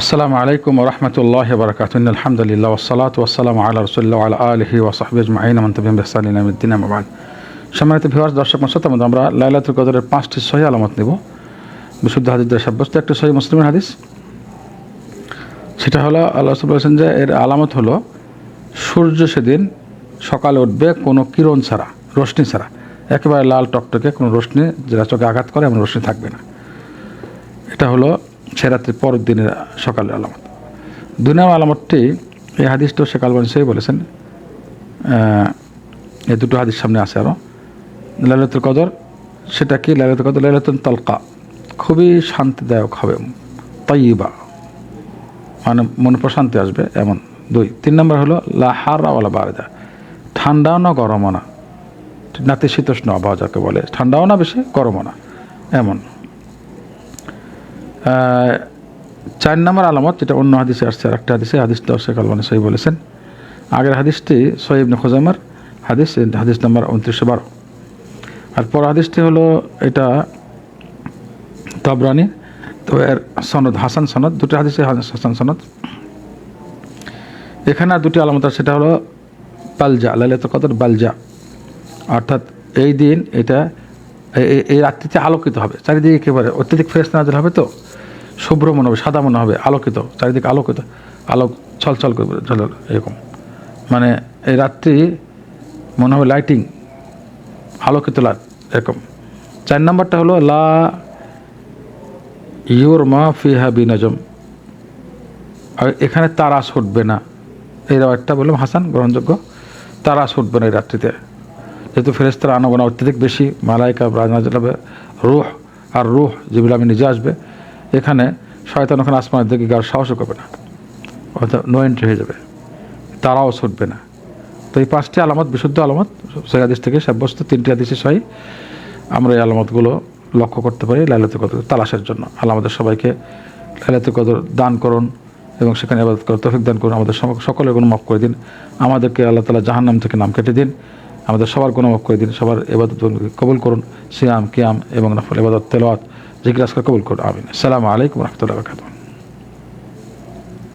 আসসালামু আলাইকুম রহমতুল্লাহ বরকাত আলহামদুলিল্লাহ ওসালাত ওসালাম আল্লাহ রসুল্লাহ আল আলহি ওসাহব আজমাইন। মন্তবিম সম্মানিত ভিওয়ার্স দর্শক মশাত আমরা লাইলাতুল কদরের পাঁচটি সহি আলামত নেব। বিশুদ্ধ হাদিসদের সাব্যস্ত। একটি সহি মুসলিমের হাদিস। সেটা হলো, আল্লাহ রসুল বলেছেন যে এর আলামত হলো, সূর্য সেদিন সকালে উঠবে কোনো কিরণ ছাড়া, রশ্মি ছাড়া। একেবারে লাল টকটকে কোনো রশ্মি যেটা চোখে আঘাত করে এমন রশ্মি থাকবে না। এটা হলো সে রাত্রির পরের দিনের সকালের আলামত। দুই নম্বর আলামতটি এই হাদিসটাও শেখ আলবান সেই বলেছেন এই দুটো হাদিস সামনে আছে আরও লাইলাতুল কদর, সেটা কি? লাইলাতুল কদর লাইলাতুল তলকা। খুবই শান্তিদায়ক হবে তাইবা মানে মনে প্রশান্তি আসবে, এমন। দুই। তিন নম্বর হলো লাহারাওয়ালা বারদা। ঠান্ডাও না, গরমও না। নাতিশীতোষ্ণ আবহাওয়া যাকে বলে। ঠান্ডাও না, বেশি গরমও না। এমন। চার নম্বর আলামত, যেটা অন্য হাদিসে আসছে আর একটা হাদিসে হাদিস দর্শক আলমানি সহি বলেছেন। আগের হাদিসটি সহিবনে খোজামার হাদিস হাদিস নম্বর উনত্রিশশো বারো। আর পর হাদিসটি হলো এটা তাবরানি, তো এর সনদ, হাসান সনদ, দুটো হাদিসে হাসান সনদ। এখানে আর দুটি আলামত আছে, সেটা হলো বালজা, লাইলাতুল কদর বালজা। অর্থাৎ এই দিন এটা এই রাত্রিতে আলোকিত হবে। চারিদিকে একেবারে অত্যধিক ফ্রেশ নাজল হবে তো? শুভ্র মনে হবে, সাদা মনে হবে, আলোকিত, চারিদিকে আলোকিত আলোক ছলছল করবে এরকম। মানে এই রাত্রি মনে হবে লাইটিং আলোকিত লাট এরকম। চার নম্বরটা হলো, লা ইউর মা ফিহা বিনজম। আর এখানে তারা ছুটবে না। এই একটা বললাম হাসান, গ্রহণযোগ্য। তারা ছুটবে না এই রাত্রিতে। যেহেতু ফেরেস্তারা আনাগোনা অত্যধিক বেশি, মালাইকা রাজনাজ হবে রুহ আর রুহ যেগুলো আমি নিজে আসবে, এখানে শয়তান ওখানে আসমানের দিকে গার সাহসও করবে না। অর্থাৎ নো এন্ট্রি হয়ে যাবে। তারাও ছুটবে না। তো এই পাঁচটি আলামত, বিশুদ্ধ আলামত সৈয়াদিস থেকে সাব্যস্ত, তিনটি হাদিসে সহি। আমরা এই আলামতগুলো লক্ষ্য করতে পারি লাইলাতুল কদর তালাশের জন্য। আল্লাহ আমাদের সবাইকে লাইলাতুল কদর দান করুন এবং সেখানে আবাদত করে তফিক দান করুন। আমাদের সকলের কোনো মাফ করে দিন। আমাদেরকে আল্লাহ তালা জাহান্নাম থেকে নাম কেটে দিন। আমাদের সবার কোনো করে দিন, সবার এবাদত কবুল করুন সিয়াম, কিয়াম এবং নফল, এবাদত, তেলাওয়াত জিজ্ঞাসা কবুল করুন। আমিন। আসসালামু আলাইকুম রহমতুল্লাহ